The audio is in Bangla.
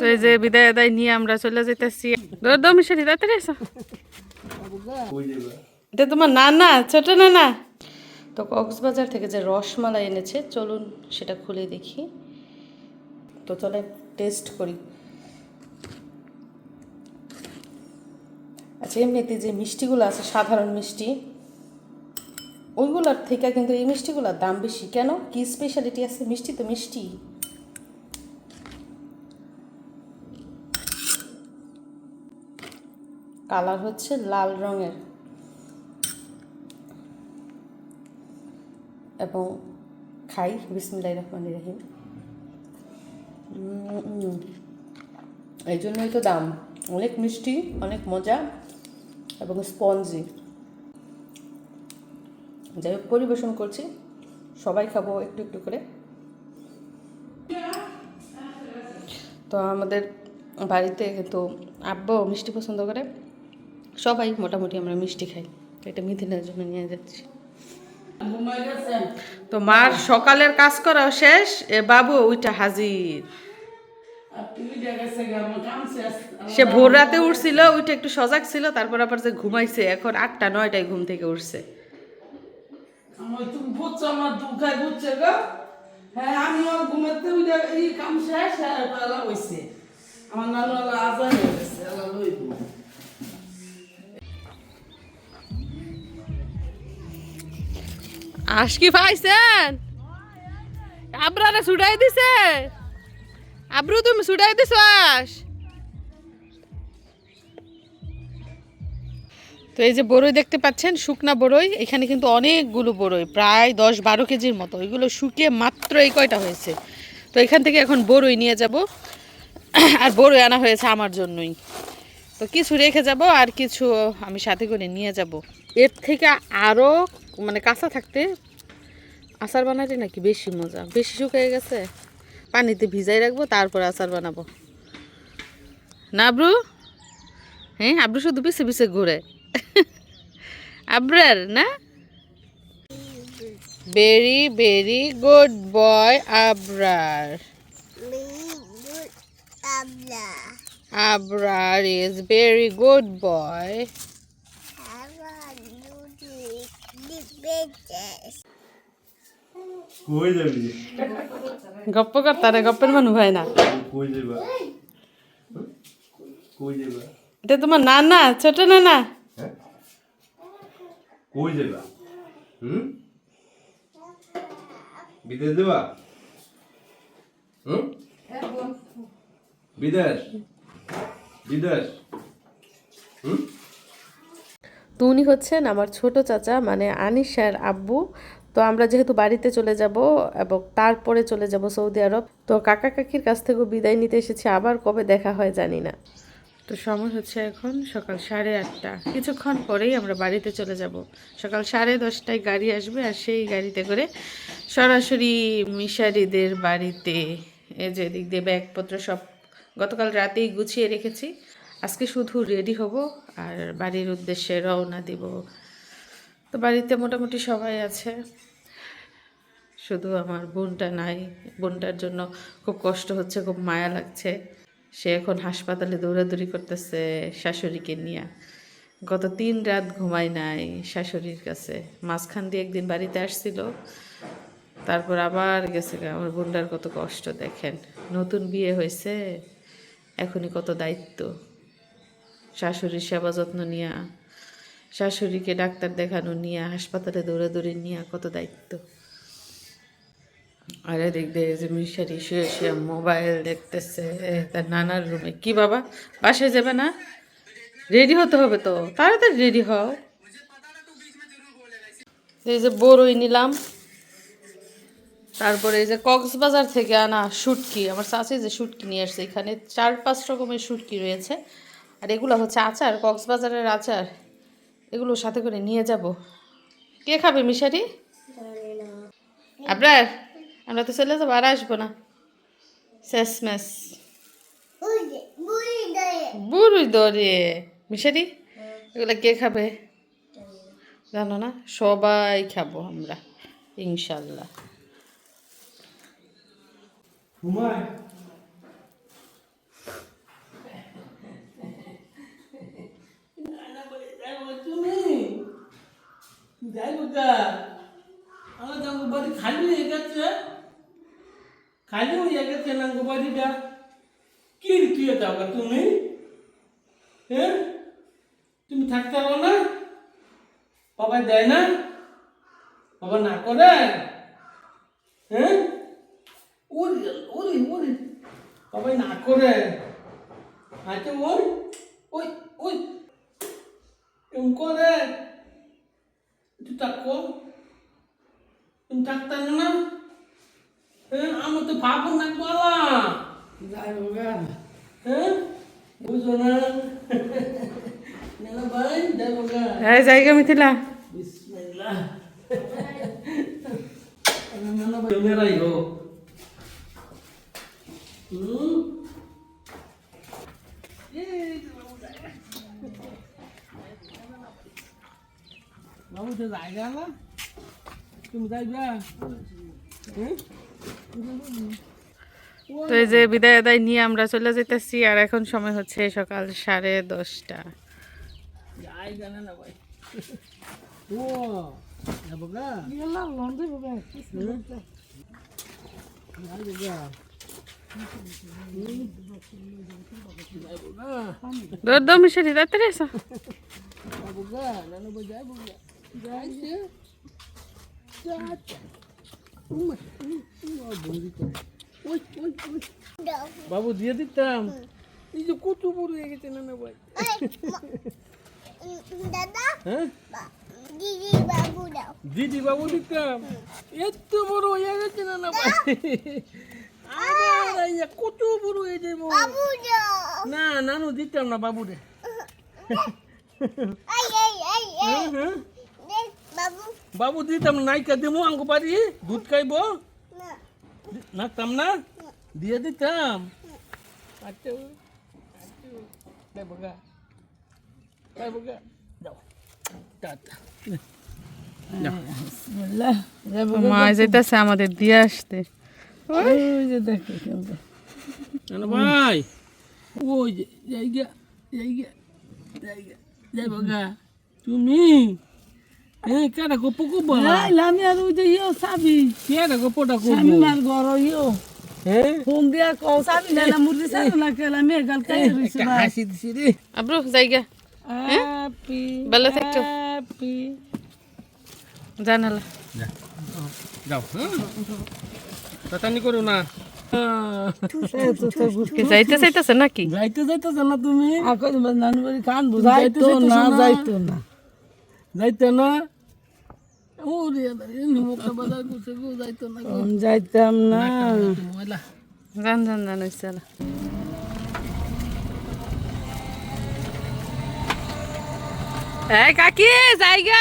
তো এই যে বিদায় আদায় নিয়ে আমরা চলে যেতেছি দৌড় মিশারি, তাড়াতাড়ি এসো এটা তোমার নানা, ছোট নানা। তো কক্সবাজার থেকে যে রসমালাই এনেছে, চলুন সেটা খুলে দেখি। তো চলে টেস্ট করি। আচ্ছা এমনিতে যে মিষ্টিগুলো আছে, সাধারণ মিষ্টি, ওইগুলোর থেকে কিন্তু এই মিষ্টিগুলোর দাম বেশি। কেন? কি স্পেশালিটি আছে? মিষ্টি তো মিষ্টি। কালার হচ্ছে লাল রঙের। এবং খাই বিসমিল্লাহ রহমান রহিম। এই জন্যই তো দাম। অনেক মিষ্টি, অনেক মজা এবং স্পঞ্জি। যাই হোক, পরিবেশন করছি। সবাই খাব একটু একটু করে। তো আমাদের বাড়িতে কিন্তু আব্বু মিষ্টি পছন্দ করে। সবাই মোটামুটি আমরা মিষ্টি খাই। এটা মিথিনের জন্য নিয়ে যাচ্ছি। তো মার সকালের কাজ করাও শেষ, এ বাবু ওইটা হাজির। সে ভোর রাতে উঠছিল, ওইটা একটু সজাগ ছিল, তারপর আবার যে ঘুমাইছে, এখন আটটা, নয়টায় ঘুম থেকে উঠছে। তুমি বুঝছ, আমার দুঃখায় আল্লাহ লইব আস কি পাইছেন আবরারে ছুটাই দিছে। আব্রু, তুমি ছুটাই দিছ আস তো এই যে বড়ই দেখতে পাচ্ছেন, শুকনা বড়ই এখানে কিন্তু অনেকগুলো বড়ই প্রায় দশ বারো কেজির মতো। এগুলো শুকিয়ে মাত্র এই কয়টা হয়েছে। তো এখান থেকে এখন বড়ই নিয়ে যাব। আর বড়ই আনা হয়েছে আমার জন্যই। তো কিছু রেখে যাব আর কিছু আমি সাথে করে নিয়ে যাব। এর থেকে আরও মানে কাঁচা থাকতে আচার বানাতে নাকি বেশি মজা। বেশি শুকিয়ে গেছে। পানিতে ভিজাই রাখব তারপর আচার বানাবো। না আব্রু হ্যাঁ আব্রু শুধু পিছে পিছে ঘুরে। আব্রার না? Very very good boy Abrar. Abrar. Is very good কই যাবি? গপ্প করতারে গপ্পের মানুষ হয় না। কই যাবা কই যাবা এটা তোমার নানা ছোট নানা? হ্যাঁ? কই যাবা হুম? বিদেশ দেবা হুম? বিদেশ? বিদেশ? হুম? তো উনি হচ্ছেন আমার ছোট চাচা মানে আনিশার আব্বু। তো আমরা যেহেতু বাড়িতে চলে যাব এবং তারপরে চলে যাব সৌদি আরব, তো কাকা কাকির কাছ থেকেও বিদায় নিতে এসেছি। আবার কবে দেখা হয় জানি না। তো সময় হচ্ছে এখন সকাল সাড়ে আটটা। কিছুক্ষণ পরেই আমরা বাড়িতে চলে যাব। সকাল সাড়ে দশটায় গাড়ি আসবে আর সেই গাড়িতে করে সরাসরি মিশারিদের বাড়িতে যে দিক দিয়ে ব্যাগপত্র সব গতকাল রাতেই গুছিয়ে রেখেছি। আজকে শুধু রেডি হব আর বাড়ির উদ্দেশ্যে রওনা দিব। তো বাড়িতে মোটামুটি সবাই আছে। শুধু আমার বোনটা নাই। বোনটার জন্য খুব কষ্ট হচ্ছে, খুব মায়া লাগছে। সে এখন হাসপাতালে দৌড়াদৌড়ি করতেছে শাশুড়িকে নিয়ে। গত তিন রাত ঘুমায় নাই শাশুড়ির কাছে। মাঝখান দিয়ে একদিন বাড়িতে আসছিল, তারপর আবার গেছে আমার বোনটার কত কষ্ট, দেখেন। নতুন বিয়ে হয়েছে, এখনই কত দায়িত্ব। শাশুড়ির সেবা যত্ন নিয়া, শাশুড়িকে ডাক্তার দেখানো নিয়ে, হাসপাতালে দৌড়াদৌড়ি নিয়ে কত দায়িত্ব। আর দিয়ে যে মিশারি শুয়ে শুয়ে মোবাইল দেখতেছে তার নানার রুমে। কি বাবা, বাসায় যাবে না? রেডি হতে হবে তো, তাড়াতাড়ি রেডি হও। এই যে বড়ই নিলাম। তারপরে এই যে কক্সবাজার থেকে আনা শুটকি, আমার চাচি যে শুটকি নিয়ে আসছে এখানে, চার পাঁচ রকমের শুটকি রয়েছে। আর এগুলো হচ্ছে আচার, কক্সবাজারের আচার। এগুলো সাথে করে নিয়ে যাব। কে খাবে মিশারি? আপনার আমরা তো চলে যাব, আর আসব না। শেষ ম্যাস. বুড়ুই দরে। মিশারি, এগুলো কে খাবে? জানো না? সবাই খাব আমরা, ইনশাল্লাহ। বুকা আমার তো বাড়ি খালি হয়ে গেছে। খালি হয়ে গেছে না বাড়িটা? কি তুই গা তুমি? হ্যাঁ তুমি থাকতে পারো না? বাবা দেয় না? বাবা না করে? হ্যাঁ ওরে ওরে ওরে। বাবা না করে। আচ্ছা ওই ওই ওই। এম করে। তুই থাকো তুমি থাকতাম না হ্যাঁ আমার তো ভাবো না বলা যাই হোগা হ্যাঁ গা জায়গা মিথিলা বিসমিল্লাহ নানা ভাই মেরাই হো হুম বাবু তো জায়গা না তুমি যাইবা তো এই যে বিদায় আদায় নিয়ে আমরা চলে যেতেছি আর এখন সময় হচ্ছে সকাল সাড়ে দশটা। দৌড় মিশে তাড়াতাড়ি এসো যাব গা নানু যাব গা। বাবু দিয়ে দিতাম। এই যে কত বড় হয়ে গেছে নানা ভাই। দাদা হ্যাঁ? দিদি বাবু দাও। দিদি বাবু দিতাম। এত বড় হয়ে গেছে নানা ভাই। আরে কত বড় হয়ে যাব বাবু না নানু দিতাম না বাবু রে এই এই এই এই। হ্যাঁ হ্যাঁ। বাবু দিতাম নাইকা দেবো আঙ্গ বাড়ি দুধ খাইবো? না। নাকতাম না? দিয়ে দিতাম আচ্ছা আচ্ছা বগা। তাই বগা। যাও। মা যেতেছে আমাদের দিয়ে আসতে। ওই যে দেখো ভাই ওই যে জায়গা জায়গা জায়গা। যাই বগা তুমি? হ্যাঁ কেডা গপ্প করব এই লামি আর ওই যে ইয়ো চাবি কেডা গপ্পটা আমি করব মার ঘর ইয়ো হ্যাঁ ফোন দিয়া কও চাবি না না মুরগি চাবি না কেলা মেয়ে গাল কাই রইছে একটা হাসি দিছি রে আব্রু জায়গা হ্যাপি ভালো থেকো। হ্যাপি জানালা যাও হ্যাঁ তাতানি করো না কে যাইতে চাইতেছে নাকি যাইতে যাইতেছ না তুমি আকো নানু বাড়ি কান বুঝাইতো না যাইতো না যাইতে না যাইতাম না জান জান জান না। এই কাকি জায়গা